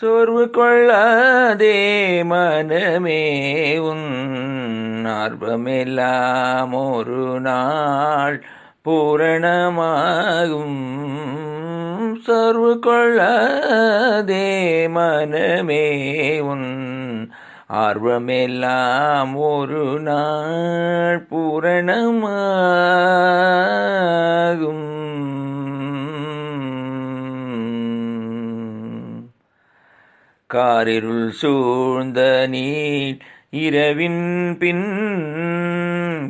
சோர்வு கொள்ளாதே மனமே உன் ஆர்வமெல்லாம் ஒரு நாள் பூரணமாகும். சோர்வு கொள்ளாதே மனமே உன் ஆர்வமெல்லாம் ஒரு நாள் பூரணமாகும். காரிருள் சூழ்ந்த நீர் இரவின் பின்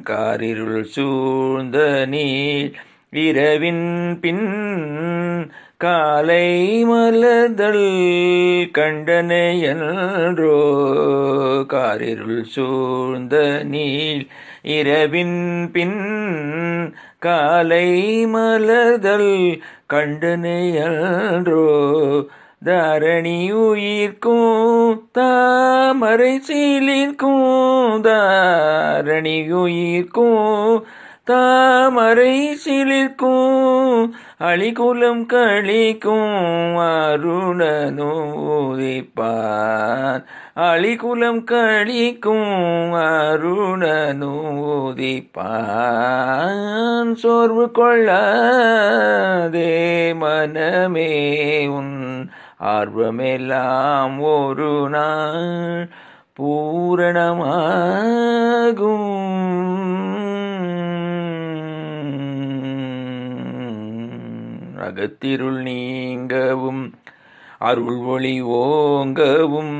காரிருள் சூழ்ந்த நீர் இரவின் பின் காலை மலதல் கண்டனையன்றோ காரிருள் சூழ்ந்த நீர் இரவின் பின் காலை மலதல் கண்டனையன்றோ தரணி உயிர்க்கும் தாமரை சீலிற்கும் தாரணி உயிர்க்கும் தாமரை சிலிர்க்கும் அழிகுலம் கழிக்கும் அருணனூதிப்பான் அழிகுலம் கழிக்கும் அருணனூதிப்பான் சோர்வு கொள்ளாதே மனமே உன் ஆர்வமெல்லாம் ஒரு நாள் பூரணமாகும். அகத்திருள் நீங்கவும் அருள் ஒளி ஓங்கவும்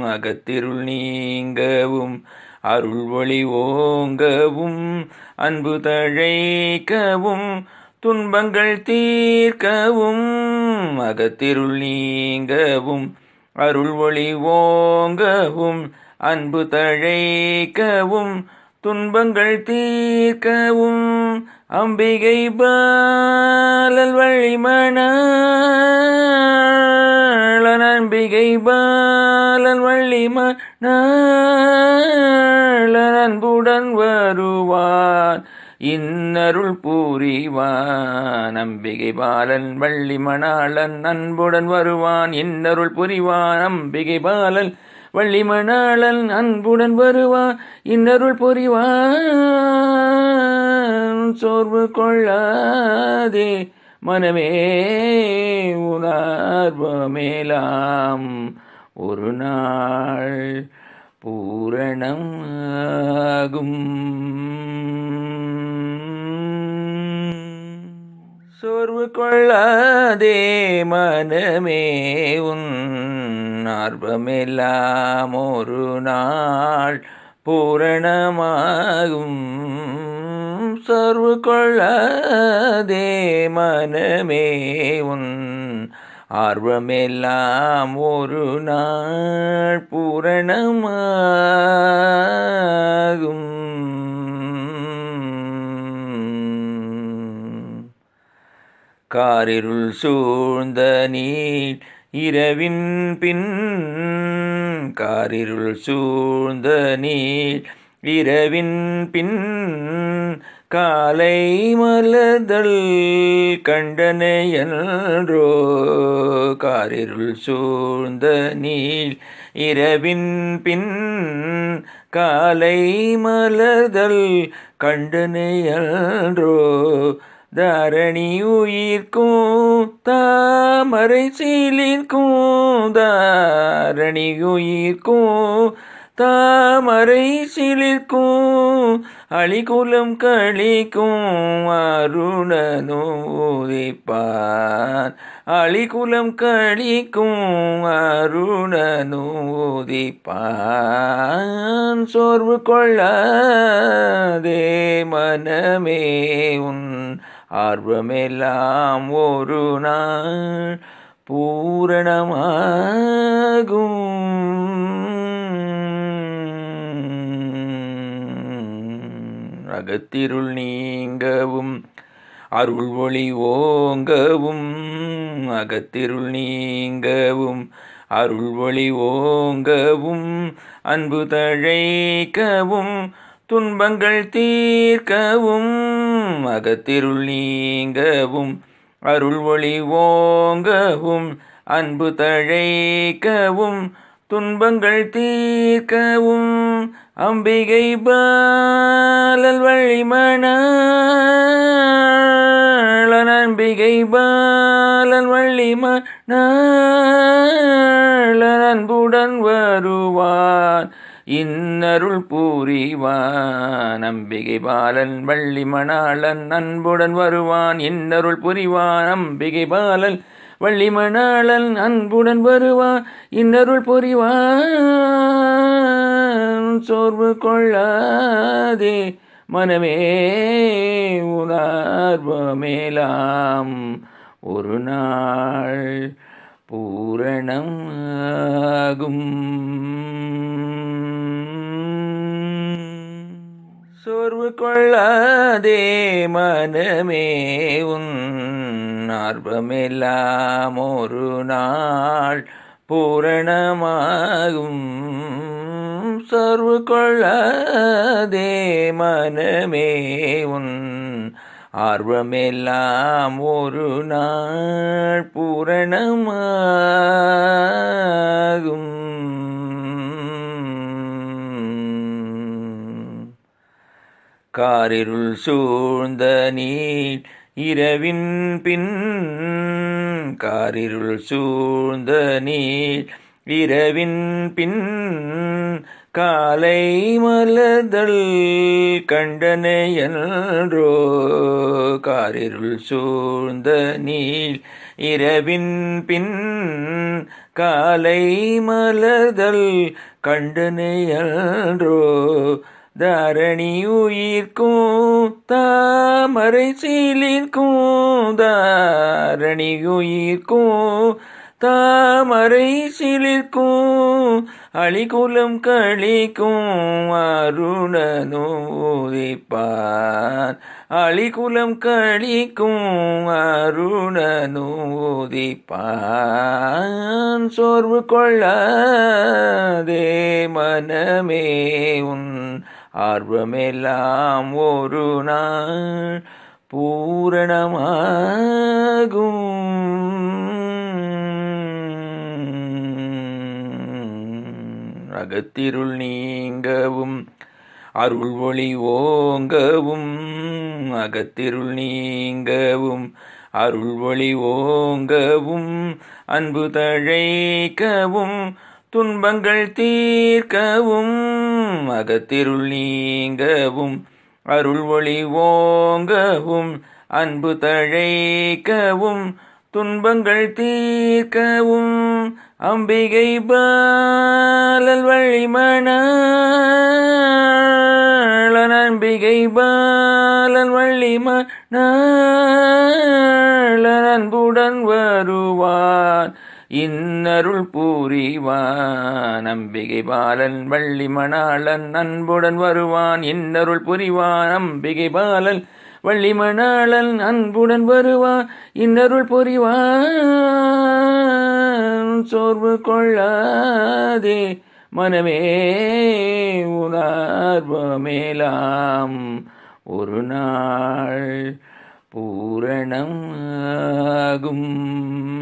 அகத்திருள் நீங்கவும் அருள் ஒளி ஓங்கவும் அன்பு தழைக்கவும் துன்பங்கள் தீர்க்கவும் அகத்திருள் நீங்கவும் அருள் ஒளி ஓங்கவும் அன்பு தழைக்கவும் துன்பங்கள் தீர்க்கவும் அம்பிகை பாலல் வள்ளிமணாளன் அம்பிகை பாலல் வள்ளிமண அன்புடன் வருவான் இன்னருள் புரிவான். அம்பிகை பாலன் வள்ளி மணாளன் அன்புடன் வருவான். இன்னருள் புரிவான் அம்பிகை பாலன் வள்ளி மணாளன் அன்புடன் வருவான். இன்னருள் புரிவான் சோர்வு கொள்ளாதே மனமே உணர்வமேலாம். ஒரு நாள் பூரணம் ஆகும் சோர்வு கொள்ளாதே மனமே உன் ஆர்வமெல்லாம் ஒரு நாள் பூரணமாகும். சோர்வு கொள்ளாதே மனமே உன் ஆர்வமெல்லாம் ஒரு நாள் பூரணமாகும். காரிருள் சூழ்ந்த நீர் இரவின் பின் காரிருள் சூழ்ந்த நீர் இரவின் பின் காலை மலதல் கண்டனையன்றோ காரிருள் சூழ்ந்த நீர் இரவின் பின் காலை மலதல் கண்டனையன்றோ தரணி உயிர்க்கும் தாமரை சீலிற்கும் தாரணி உயிர்க்கும் தாமரை சிலிர்க்கும் அழிகுலம் கழிக்கும் அருணனூதிப்பான் அழிகுலம் கழிக்கும் அருணனூதிப்பான் சோர்வு கொள்ளாதே மனமே உன் ஆர்வமெல்லாம் ஒரு நாள் பூரணமாகும். அகத்திருள் நீங்கவும் அருள் ஒளி ஓங்கவும் அகத்திருள் நீங்கவும் அருள் ஒளி ஓங்கவும் அன்பு தழைக்கவும் துன்பங்கள் தீர்க்கவும். அகத்திருள் நீங்கவும் அருள் ஒளி ஓங்கவும் அன்பு தழைக்கவும் துன்பங்கள் தீர்க்கவும் அம்பிகை பாலல் வள்ளிமணாளன் அம்பிகை பாலல் வள்ளிமணாளன் அன்புடன் வருவான். இன்னருள் பூரிவான். அம்பிகை பாலன் வள்ளி மணாளன் அன்புடன் வருவான். இன்னருள் புரிவான் அம்பிகை பாலன் வள்ளி மணாளன் அன்புடன் வருவான். இன்னருள் புரிவான் சோர்வு கொள்ளாதே மனமே உணர்வமேலாம் ஒரு நாள் பூரணம் ஆகும். சோர்வு கொள்ளாதே மனமே உன் ஆர்வமெல்லாம் ஒரு நாள் பூரணமாகும். சோர்வு கொள்ளாதே மனமே உன் ஆர்வமெல்லாம் ஒரு நாள் பூரணமாகும். காரிருள் சூழ்ந்த நீர் இரவின் பின் காரிருள் சூழ்ந்த நீர் இரவின் பின் காலை மலதல் கண்டனையன்றோ காரிருள் சூழ்ந்த நீர் இரவின் பின் காலை மலதல் கண்டனையன்றோ தரணி உயிர்க்கும் தாமரை சீலிற்கும் தாரணி உயிர்க்கும் தாமரை சிலிர்க்கும் அழிகுலம் கழிக்கும் அருணனூதிப்பான் அழிகுலம் கழிக்கும் அருணனூதிப்பான் சோர்வு கொள்ளாதே மனமே உன் ஆர்வமெல்லாம் ஒரு நாள் பூரணமாகும். அகத்திருள் நீங்கவும் அருள் ஒளி ஓங்கவும் அகத்திருள் நீங்கவும் அருள் ஒளி ஓங்கவும் அன்பு தழைக்கவும் துன்பங்கள் தீர்க்கவும் அகத்திருள் நீங்கவும் அருள் ஒளி ஓங்கவும் அன்பு தழைக்கவும் துன்பங்கள் தீர்க்கவும் அம்பிகை பாலல் வள்ளிமணாளன் அம்பிகை பாலல் வள்ளிமணாளன் அன்புடன் வருவான் இன்னருள் புரிவான் அம்பிகை பாலன் வள்ளி மணாளன் அன்புடன் வருவான். இன்னருள் புரிவான் அம்பிகை பாலன் வள்ளி மணாளன் அன்புடன் வருவான். இன்னருள் புரிவான். சோர்வு கொள்ளாதே. மனமே உணர்வமேலாம் ஒரு நாள் பூரணம் ஆகும்